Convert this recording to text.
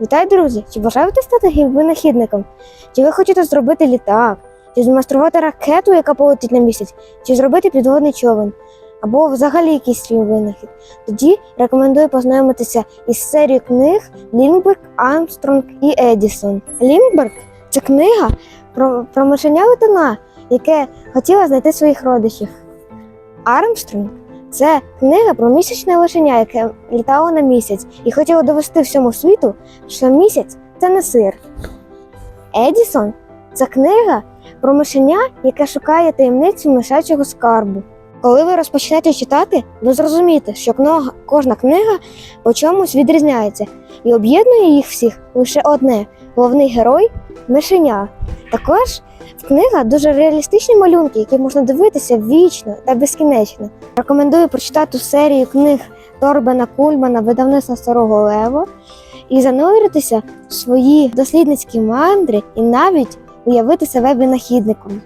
Вітаю, друзі! Чи бажаєте стати винахідником? Чи ви хочете зробити літак? Чи змайструвати ракету, яка полетить на місяць, чи зробити підводний човен? Або взагалі якийсь свій винахід? Тоді рекомендую познайомитися із серією книг Лінберг, Армстронг і Едісон. Лінберг це книга про, про мишеня летуна, яке хотіло знайти своїх родичів. Армстронг це книга про місячне лошеня, яке літало на місяць і хотіло довести всьому світу, що місяць це не сир. Едісон це книга про мишеня, яке шукає таємницю мишачого скарбу. Коли ви розпочнете читати, ви зрозумієте, що кожна книга по чомусь відрізняється, і об'єднує їх всіх лише одне головний герой мишеня. Також в книга дуже реалістичні малюнки, які можна дивитися вічно та безкінечно. Рекомендую прочитати серію книг Торбена Кульмана видавництва Старого Лева і зануритися в свої дослідницькі мандри і навіть уявити себе винахідником.